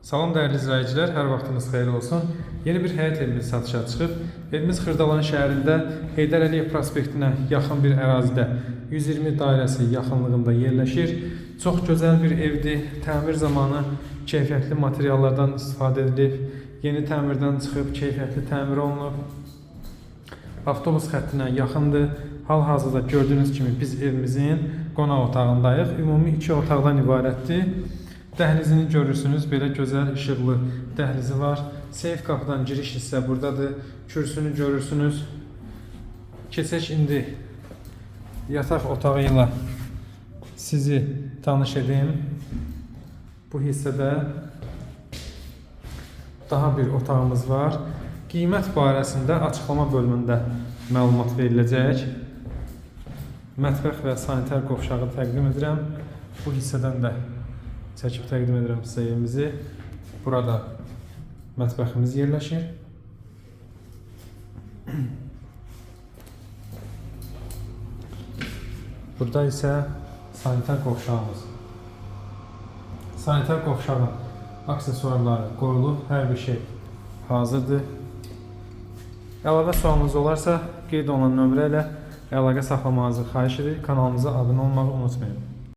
Salam dəyərli izləyicilər, hər vaxtınız xeyir olsun. Yeni bir həyət evimiz satışa çıxıb. Evimiz Xırdalan şəhərində Heydər Əliyev prospektinə yaxın bir ərazidə 120 dairəsi yaxınlığında yerləşir. Çox gözəl bir evdir. Təmir zamanı keyfiyyətli materiallardan istifadə edilib. Yeni təmirdən çıxıb keyfiyyətli təmir olunub. Avtobus xəttinə yaxındır. Hal-hazırda gördüyünüz kimi biz evimizin qonaq otağındayıq. Ümumi iki otaqdan ibarətdir. Dəhlizini görürsünüz, belə gözəl işıqlı dəhlizi var. Seyf qapıdan giriş hissə buradadır. Kürsünü görürsünüz. Keçək indi yataq otağı ilə sizi tanış edim. Bu hissədə daha bir otağımız var. Qiymət barəsində açıqlama bölümündə məlumat veriləcək. Mətbəx və sanitar qovşağı təqdim edirəm. Bu hissədən də çəkib təqdim edirəm sizə evimizi. Burada mətbəximiz yerləşir. Burada isə sanitar qovşağımız. Sanitar qovşağın aksesuarları qoyulub, hər bir şey hazırdır. Əlavə sualınız olarsa qeyd olunan nömrə ilə əlaqə saxlamanızı xahiş edir. Kanalımıza abunə olmağı unutmayın.